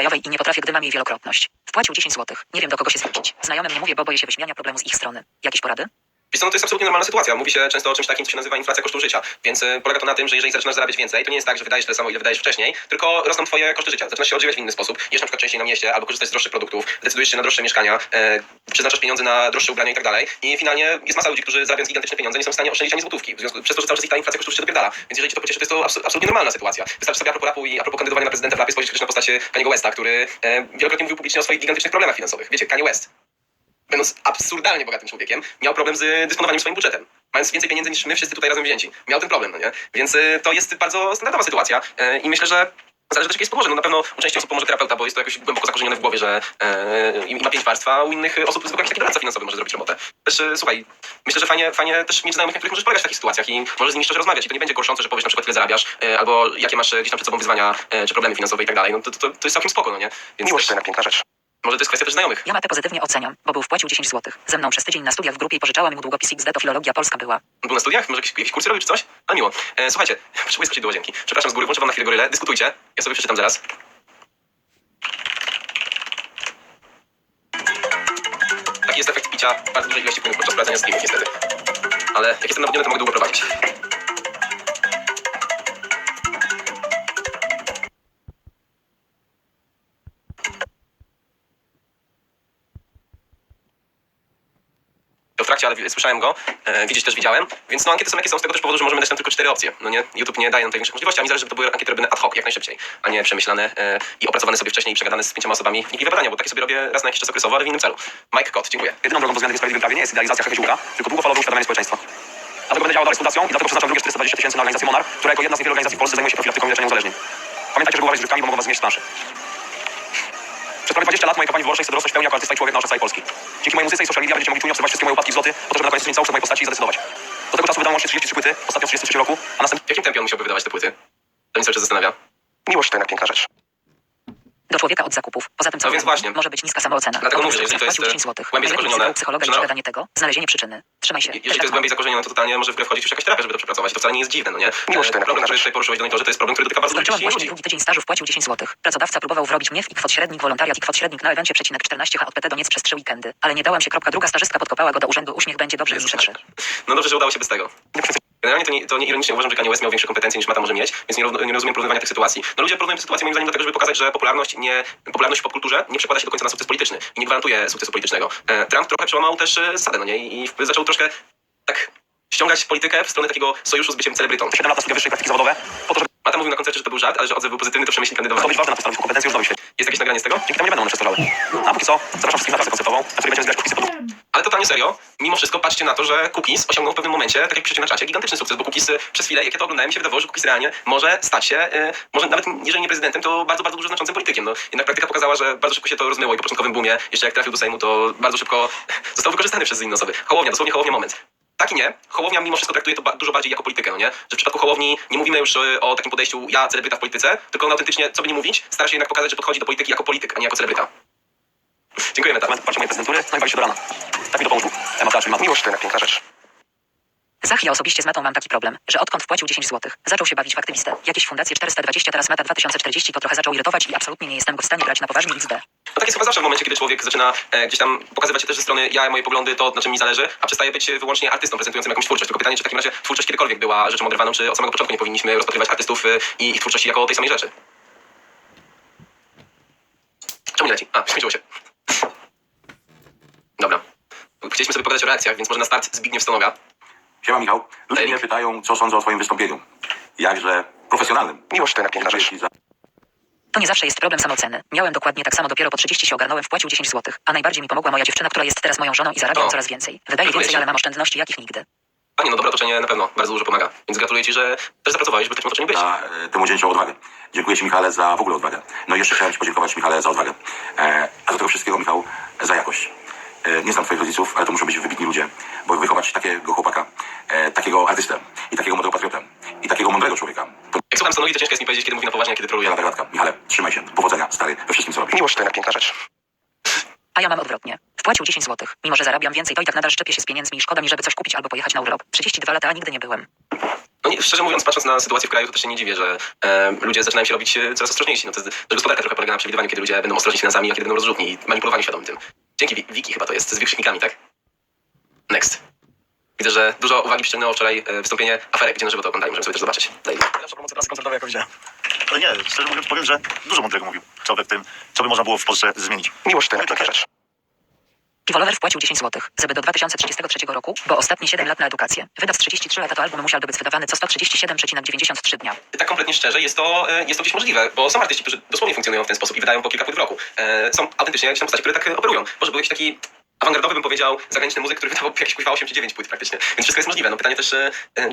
krajowej i nie potrafię, gdy mam jej wielokrotność. Wpłacił 10 zł. Nie wiem do kogo się zwrócić. Znajomym nie mówię, bo boję się wyśmiania problemu z ich strony. Jakieś porady? Wiesz no to jest absolutnie normalna sytuacja. Mówi się często o czymś takim, co się nazywa inflacja kosztów życia. Więc y, polega to na tym, że jeżeli zaczynasz zarabiać więcej, to nie jest tak, że wydajesz tyle samo, ile wydajesz wcześniej, tylko rosną twoje koszty życia. Zaczynasz się odżywiać w inny sposób, jesz na przykład częściej na mieście, albo korzystasz z droższych produktów, decydujesz się na droższe mieszkania, e, przeznaczasz pieniądze na droższe ubrania i tak dalej. I finalnie jest masa ludzi, którzy zarabiając gigantyczne pieniądze nie są w stanie oszczędzić ani złotówki. W związku przez to, że cały czas ich ta inflacja kosztów życia dopierdala. Więc jeżeli ci to pocieszy, to jest to abs- absolutnie normalna sytuacja. Wystarczy sobie a propos rapu i a propos kandydowania na prezydenta w rapie spojrzeć na postać e, Kaniego Westa, który e, wielokrotnie mówił publicznie o swoich gigantycznych problemach finansowych. Wiecie, Kanye West będąc absurdalnie bogatym człowiekiem, miał problem z dysponowaniem swoim budżetem. Mając więcej pieniędzy niż my wszyscy tutaj razem wzięci. Miał ten problem, no nie? Więc y, to jest bardzo standardowa sytuacja y, i myślę, że zależy też jakie jest położenie. No na pewno u części osób pomoże terapeuta, bo jest to jakoś głęboko zakorzenione w głowie, że y, i ma pięć warstw, a u innych osób zwykle jakiś taki doradca finansowy może zrobić robotę. Też słuchaj, myślę, że fajnie, fajnie też mieć znajomych, na których możesz polegać w takich sytuacjach i możesz z nimi szczerze rozmawiać. I to nie będzie gorszące, że powiesz na przykład ile zarabiasz, albo jakie masz y, gdzieś tam przed sobą wyzwania, czy problemy finansowe i tak dalej. No to, to, to jest całkiem spoko, no nie? Więc Miłość też, to rzecz. Może to jest kwestia też znajomych. Ja Matę pozytywnie oceniam, bo był wpłacił 10 zł. Ze mną przez tydzień na studiach w grupie i pożyczałem mu długopis XD, to filologia polska była. Był na studiach? Może jakieś, jakieś kursy robił czy coś? Ale miło. E, słuchajcie, potrzebuję skoczyć do łazienki. Przepraszam z góry, włączę wam na chwilę gorylę. Dyskutujcie. Ja sobie przeczytam zaraz. Taki jest efekt picia bardzo dużej ilości płynów podczas prowadzenia streamów niestety. Ale jak jestem nawodniony, to mogę długo prowadzić. Ale słyszałem go, e, widzieć też widziałem, więc no ankiety są jakie są z tego też powodu, że możemy dać tam tylko cztery opcje, no nie? YouTube nie daje nam tej możliwości, a mi zależy, żeby to były ankiety robione ad hoc, jak najszybciej, a nie przemyślane e, i opracowane sobie wcześniej i przegadane z pięcioma osobami wnikliwe badania, bo takie sobie robię raz na jakiś czas okresowo, ale w innym celu. Mike Kot, dziękuję. Jedyną drogą do zmiany w sprawiedliwym prawie nie jest idealizacja Hegeziuka, tylko długofalowe uświadamianie społeczeństwa. Dlatego będę działał dalej z fundacją i dlatego przeznaczam drugie 420 tysięcy na organizację Monar, która jako jedna z niewielu organizacji w Polsce zajmuje się profilaktyką i leczeniem uzależnień. Pamiętajcie, że głowa mogą was planszy. Prawie 20 lat mojej kampanii wyborczej chcę dorosnąć w pełni jako artysta i człowiek na oczach całej Polski. Dzięki mojej muzyce i social media będziecie mogli czujnie obserwować wszystkie moje upadki i wzloty, po to, żeby na koniec zmienić całokształt mojej postaci i zadecydować. Do tego czasu wydam łącznie 33 płyty, ostatnio w 33 roku, a następnie... W jakim tempie on musiałby wydawać te płyty? To mnie cały czas zastanawia. Miłość to jednak piękna rzecz. Do człowieka od zakupów. Poza tym co No więc właśnie. może być niska samoocena. Dlatego mówię, że jeżeli to jest, wpłacił e, 10 zł. głębiej zakorzenione, psychologa i no- przegadanie tego, znalezienie przyczyny. Trzymaj się. Je- Jeżeli to jest głębiej zakorzenione, to totalnie może w grę wchodzić już jakaś terapia, żeby to przepracować. To wcale nie jest dziwne, no nie? Miłość E, jednak problem, który tutaj poruszyłeś do to jest problem, który dotyka bardzo Skończyłam dużej właśnie ludzi. drugi tydzień stażu, wpłacił 10 zł. Pracodawca próbował wrobić mnie w i kwot średnik, wolontariat i kwot średnik na evencie przecinek 14 H od PT do Niec przez 3 weekendy. Ale nie dałam się. Kropka. Druga stażystka podkopała go do urzędu. Uśmiech będzie dobrze mi przetrze. No dobrze, że udało się bez tego. Generalnie to nie, to nie ironicznie uważam, że Kanye West miał większe kompetencje niż Mata może mieć, więc nie, roz- nie rozumiem porównywania tych sytuacji. No ludzie porównują te sytuacje moim zdaniem dlatego, żeby pokazać, że popularność, nie, popularność w popkulturze nie przekłada się do końca na sukces polityczny i nie gwarantuje sukcesu politycznego. E, Trump trochę przełamał też e, zasadę, no nie? I, i zaczął troszkę tak ściągać politykę w stronę takiego sojuszu z byciem celebrytą. 7 lat na studia wyższej praktyki zawodowe, po to, żeby Mata mówił na koncercie, że to był żart, ale że odzew był pozytywny, to przemyśli kandydowanie. zdobyć walkę na tym stanowisku kompetencji już świecie. Jest jakieś nagranie z tego? Dzięki temu nie będą one. A póki co, zapraszam wszystkich na pracę koncertową, na której będziemy zbierać totalnie serio, mimo wszystko patrzcie na to, że Cookies osiągnął w pewnym momencie, tak jak piszecie na czacie, gigantyczny sukces, bo Cookies y, przez chwilę, jak ja to oglądałem, mi się wydawało, że Cookies realnie może stać się, y, może nawet jeżeli nie prezydentem, to bardzo, bardzo dużo znaczącym politykiem. No, jednak praktyka pokazała, że bardzo szybko się to rozmyło i po początkowym boomie, jeszcze jak trafił do Sejmu, to bardzo szybko został wykorzystany przez inne osoby. Hołownia, dosłownie Hołownia moment. Tak i nie. Hołownia mimo wszystko traktuje to ba- dużo bardziej jako politykę, no nie? Że w przypadku Hołowni nie mówimy już y, o takim podejściu ja, celebryta w polityce, tylko on autentycznie, co by nie mówić, stara się jednak pokazać, że podchodzi do polityki jako polityk, a nie jako celebryta. Dziękujemy, tak. parcie mojej prezydentury, no i wali się do rana. Tak mi to pomógł. Temat dalszy, Miłość to piękna rzecz. Zach, ja osobiście z Matą mam taki problem, że odkąd wpłacił 10 zł, zaczął się bawić w aktywistę. Jakieś fundacje 420, teraz Mata 2040 to trochę zaczął irytować i absolutnie nie jestem go w stanie brać na poważnie XD. No tak jest chyba zawsze w momencie, kiedy człowiek zaczyna e, gdzieś tam pokazywać się też ze strony ja, moje poglądy, to na czym mi zależy, a przestaje być wyłącznie artystą prezentującym jakąś twórczość. Tylko pytanie, czy w takim razie twórczość kiedykolwiek była rzeczą oderwaną, czy od samego początku nie powinniśmy rozpatrywać artystów e, i ich twórczości jako tej samej rzeczy. Czemu nie leci? A, skończyło się. Dobra. Sobie pogadać o reakcjach, więc może na start Zbigniew Stonoga. Siema Michał. Ludzie Erik. mnie pytają, co sądzę o twoim wystąpieniu. Jakże profesjonalnym. Miłość to jednak piękna Dziękuję rzecz. ci za To nie zawsze jest problem samooceny. Miałem dokładnie tak samo, dopiero po 30 się ogarnąłem, wpłacił 10 zł. A najbardziej mi pomogła moja dziewczyna, która jest teraz moją żoną i zarabia O. coraz więcej. Wydaje więcej, ale mam oszczędności jakich nigdy. A nie, no dobre otoczenie na pewno bardzo dużo pomaga. Więc gratuluję Ci, że też zapracowałeś, by w tym otoczeniu być. za e, tę młodzieńczą odwagę. Dziękuję ci Michale za w ogóle odwagę. No i jeszcze chciałem ci podziękować Michale za odwagę. E, a do tego wszystkiego Michał za jakość. E, nie znam twoich rodziców, ale to muszą być wybitni ludzie, bo wychować takiego chłopaka, e, takiego artystę i takiego młodego patriotę i takiego mądrego człowieka. To Jak słucham Stonogi, to ciężko jest mi powiedzieć, kiedy mówi na poważnie, a kiedy troluje. wielka gratka. Michale, trzymaj się. Powodzenia, stary, we wszystkim co robisz. Miłość to jednak piękna rzecz. A ja mam odwrotnie. Wpłacił 10 zł. Mimo, że zarabiam więcej, to i tak nadal szczepię się z pieniędzmi i szkoda mi, żeby coś kupić albo pojechać na urlop. 32 lata, a nigdy nie byłem. No nie, szczerze mówiąc, patrząc na sytuację w kraju, to też się nie dziwię, że e, ludzie zaczynają się robić e, coraz ostrożniejsi. No to jest, że gospodarka trochę polega na przewidywaniu, kiedy ludzie będą ostrożni finansami, a kiedy będą rozrzutni i manipulowani świadomym tym. Dzięki Wi- Wiki chyba to jest, z wykrzyknikami, tak? Next. Widzę, że dużo uwagi przyciągnęło wczoraj e, wystąpienie aferek, gdzie na żywo to oglądali, możemy sobie też zobaczyć. Daj. Najlepsza promocja prasy koncertowej, jaką widziałem. Ale nie, szczerze mówiąc powiem, że dużo mądrego mówił. Co by w tym, co by można było w Polsce zmienić. Miłość to Mówię takie Piwolover wpłacił 10 zł, żeby do 2033 roku, bo ostatnie 7 lat na edukację. Wydał z 33 lata to album musiałby być wydawany co 137,93 dnia. tak kompletnie szczerze, jest to, e, jest to gdzieś możliwe, bo są artyści, którzy dosłownie funkcjonują w ten sposób i wydają po kilka płyt w roku. E, Są autentycznie jakieś tam postaci, które tak e, operują. Może był jakiś taki awangardowy, bym powiedział, zagraniczny muzyk, który wydawał jakieś kuźwa 8 czy 9 płyt praktycznie. Więc wszystko jest możliwe. No pytanie też,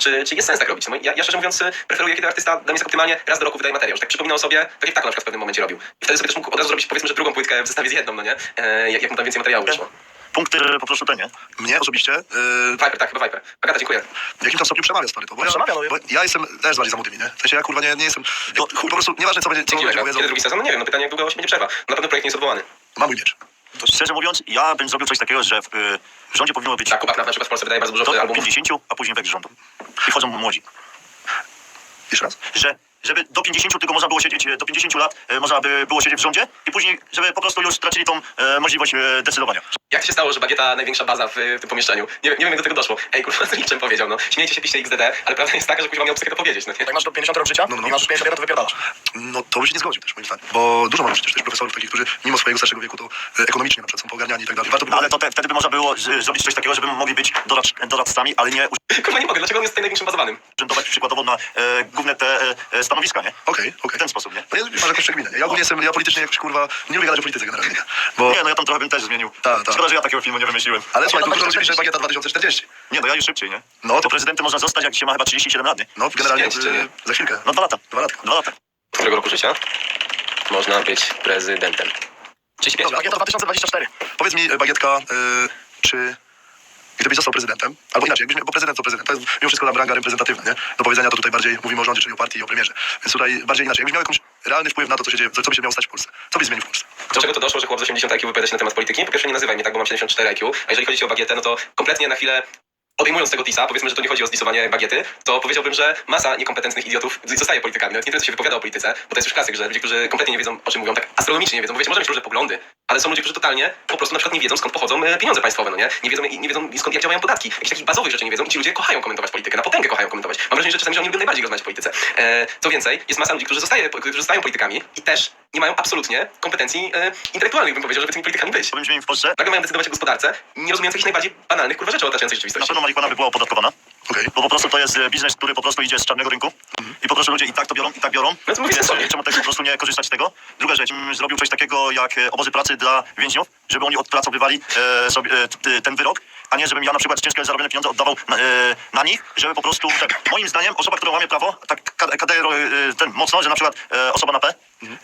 czy, czy jest sens tak robić. No, ja, ja szczerze mówiąc preferuję, kiedy artysta dla mnie jest optymalnie raz do roku wydaje materiał, że tak przypominał sobie, tak jak Tako na przykład w pewnym momencie robił. I wtedy sobie też mógł od razu zrobić powiedzmy, że drugą płytkę w zestawie z jedną, no nie? E, Jak, jak mu tam więcej materiału wyszło. Punkty po prostu te, nie? Mnie osobiście, yy, Viper, tak, chyba Viper. Agata, dziękuję. w jakimś tam stopniu przemawia stary to, bo ja, Przemawia, no. bo ja jestem też bardziej za młodymi, nie? W sensie ja kurwa nie, nie jestem, no, chuj, po prostu nieważne co będzie, co Dzięki ludzie Lega. powiedzą, Kiedy drugi sezon? No nie wiem, no pytanie jak długo się będzie przerwa. Na pewno projekt nie jest odwołany. mam mój miecz. To szczerze mówiąc, ja bym zrobił coś takiego, że w, y, w rządzie powinno być Tak, Kubak na przykład w Polsce wydaje bardzo dużo do albumów. 50, a później wek rządu. I wchodzą młodzi. Jeszcze raz. Że żeby do 50 tylko można było siedzieć, e, do 50 lat e, można by było siedzieć w rządzie i później, żeby po prostu już stracili tą e, możliwość decydowania. Jak się stało, że Bagieta największa baza w, w tym pomieszczeniu? Nie, wiem- nie wiem, jak do tego doszło. Ej, kurwa, z niczym powiedział, no. Śmiejcie się, piszcie XDD, ale prawda jest taka, że kurwa miał psychikę to powiedzieć, no nie? Jak masz do 50 rok życia No, no, no. i masz 50 lat, to wypierdalasz. No to by się nie zgodził też moim zdaniem, bo dużo mamy przecież też profesorów takich, którzy mimo swojego starszego wieku to e, ekonomicznie na przykład są poogarniani i tak dalej. Warto by było... ale to te, wtedy by można było z, zrobić coś takiego, żeby mogli być doradc, doradcami, ale nie Kurwa, nie mogę, dlaczego on jest tutaj największym bazowanym? urzędować przykładowo na e, główne te e, e, stanowiska, nie? Okej, okej. W ten sposób, nie? No ja masz jakąś przekminę, nie? Ja ogólnie jestem, ja politycznie jakoś kurwa, nie lubię gadać o polityce generalnie, nie? Bo... Nie, no ja tam trochę bym też zmienił. Tak, tak. Szkoda, że ja takiego filmu nie wymyśliłem. Ale słuchaj, tu dużo ludzi pisze 40. Bagieta 2040. Nie, no ja już szybciej, nie? No To to... prezydentem można zostać, jak się ma chyba 37 lat, nie? No generalnie Pięć, czy nie? za chwilkę. No dwa lata. Dwa lata. Dwa lata. Z którego roku życia można być prezydentem? 35. Dobra, Bagieta 2024. Powiedz mi, Bagietka, y, czy gdybyś został prezydentem, albo inaczej, jakbyś, bo prezydent to prezydent, to jest mimo wszystko tam ranga reprezentatywna, nie? Do powiedzenia to tutaj bardziej mówimy o rządzie, czyli o partii i o premierze. Więc tutaj bardziej inaczej. Jakbyś miał jakiś realny wpływ na to, co się dzieje, co by się miało stać w Polsce. Co byś zmienił w Polsce? Do czego to doszło, że chłop z 80 IQ wypowiada się na temat polityki? Po pierwsze nie nazywaj mnie tak, bo mam 74 IQ, a jeżeli chodzi o bagietę, no to kompletnie na chwilę Odejmując tego tisa, powiedzmy, że to nie chodzi o zdisowanie bagiety, to powiedziałbym, że masa niekompetentnych idiotów zostaje politykami. Nawet nie tyle, co się wypowiada o polityce, bo to jest już klasyk, że ludzie, którzy kompletnie nie wiedzą, o czym mówią, tak astronomicznie nie wiedzą, bo wiecie, może mieć różne poglądy, ale są ludzie, którzy totalnie po prostu na przykład nie wiedzą, skąd pochodzą e, pieniądze państwowe, no nie? Nie wiedzą, nie wiedzą skąd, jak działają podatki. Jakichś takich bazowych rzeczy nie wiedzą i ci ludzie kochają komentować politykę, na potęgę kochają komentować. Mam wrażenie, że czasami, że oni lubią najbardziej rozmawiać o polityce. E, co więcej, jest masa ludzi, którzy, zostaje, którzy zostają politykami i też nie mają absolutnie kompetencji e, intelektualnych, bym powiedział, żeby tymi politykami być. Powiem zmienił w Polsce. Nagle mają decydować o gospodarce, nie rozumiejąc jakichś najbardziej banalnych kurwa rzeczy otaczającej rzeczywistości. Marihuana by była opodatkowana, Okej. bo po prostu to jest e, biznes, który po prostu idzie z czarnego rynku i po prostu ludzie i tak to biorą, i tak biorą. To mówię Więc sensownie. czemu tak po prostu nie korzystać z tego? Druga rzecz, mm, zrobił coś takiego jak e, obozy pracy dla więźniów, żeby oni odpracowywali e, sobie e, t- ten wyrok, a nie żebym ja na przykład ciężko zarobione pieniądze oddawał na, e, na nich, żeby po prostu, tak, moim zdaniem osoba, która łamie prawo, tak K- KD e, ten mocno, że na przykład e, osoba na P,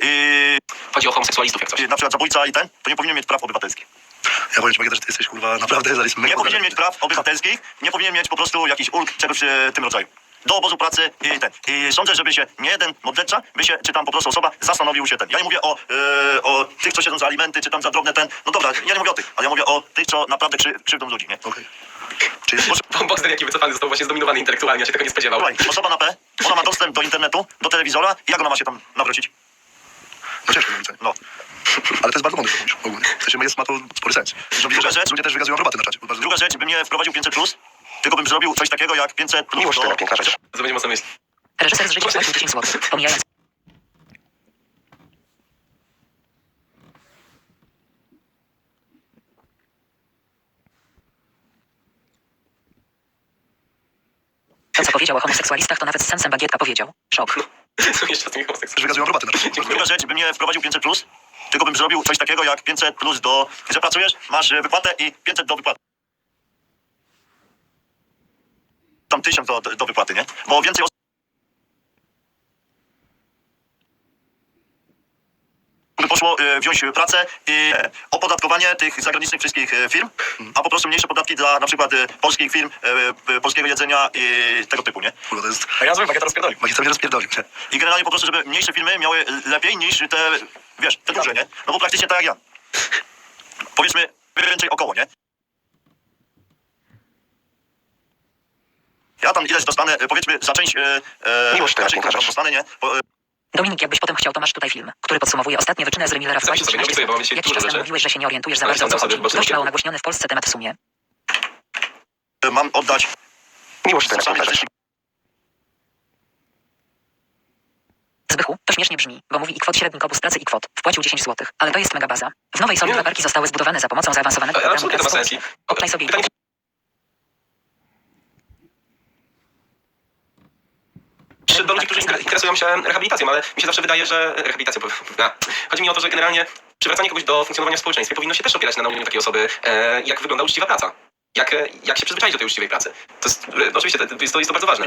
i, Chodzi o homoseksualistów jak coś. i na przykład zabójca i ten, to nie powinien mieć praw obywatelskich. Ja powiem ci, Bagieta, że ty jesteś kurwa naprawdę zaraz Nie powinien mieć praw obywatelskich, nie powinien mieć po prostu jakichś ulg, czegoś e, tym rodzaju. Do obozu pracy i ten. I sądzę, żeby się nie jeden modlęcza, by się, czy tam po prostu osoba zastanowił się ten. Ja nie mówię o, e, o tych, co siedzą za alimenty, czy tam za drobne ten. No dobra, ja nie mówię o tych, ale ja mówię o tych, co naprawdę krzy, krzywdą ludzi, nie? Okej. Czy jest... Bo Boxer jaki wycofany został właśnie zdominowany intelektualnie, ja się tego nie spodziewał. Słuchaj, osoba na P, ona ma dostęp do internetu, do telewizora i jak ona ma się tam nawrócić? No ciężko mi No. Ale to jest bardzo mądre, co mówisz ogólnie. W sensie jest, ma to spory sens. Zresztą widzę, że rzecz- ludzie też wykazują roboty na czacie. Bardzo... Druga rzecz, bym nie wprowadził 500+, plus, tylko bym zrobił coś takiego jak 500 plus Miłość to piękna rzecz. To będzie mocno myśl. Reżyser z życia wpłacił 10 zł, pomijając to, co powiedział o homoseksualistach, to nawet z sensem bagietka powiedział. Szok. Są jeszcze tymi homoseksualistami. Też wykazują roboty na czacie. Bardzo Druga rzecz, bym nie wprowadził 500+, plus, tylko bym zrobił coś takiego jak 500 plus do... Że pracujesz, masz e, wypłatę i 500 do wypłaty. Tam 1000 do, do wypłaty, nie? Bo więcej osób... poszło e, wziąć pracę i e, opodatkowanie tych zagranicznych wszystkich firm, a po prostu mniejsze podatki dla na przykład polskich firm, polskiego jedzenia i tego typu, nie? Kurwa, to jest... A ja zrobię bagieta rozpierdolił. Magister mnie rozpierdolił. I generalnie po prostu, żeby mniejsze firmy miały lepiej niż te, wiesz, te duże, nie? No bo praktycznie tak jak ja. Powiedzmy, więcej około, nie? Ja tam ileś dostanę, e, powiedzmy, za część... E, e, Miłość teraz raczej pokażesz. dostanę, nie? Po, e, Dominik, jakbyś potem chciał, to masz tutaj film, który podsumowuje ostatnie wyczyny z Millera w Zapisz sumie sobie, 13 obiecuję, bo dużo czas temu rzeczy. mówiłeś, że się nie orientujesz za Ale bardzo o co chodzi. Dość mało nagłośniony w Polsce temat w sumie. mam oddać Miłość teraz sami pokażesz. 40 Zbychu, to śmiesznie brzmi, bo mówi i kwot średni kobus pracy i kwot. Wpłacił 10 zł, ale to jest mega baza. W nowej soli parki zostały zbudowane za pomocą zaawansowanego Ale programu. I- Obczaj sobie Pytanie, Czy do ludzi, którzy inter- interesują się rehabilitacją, ale mi się zawsze wydaje, że rehabilitacja. A, chodzi mi o to, że generalnie przywracanie kogoś do funkcjonowania w społeczeństwie powinno się też opierać na nauczeniu takiej osoby, e, jak wygląda uczciwa praca. Jak, e, jak się przyzwyczaić do tej uczciwej pracy. To jest, e, oczywiście to jest, to jest to bardzo ważne.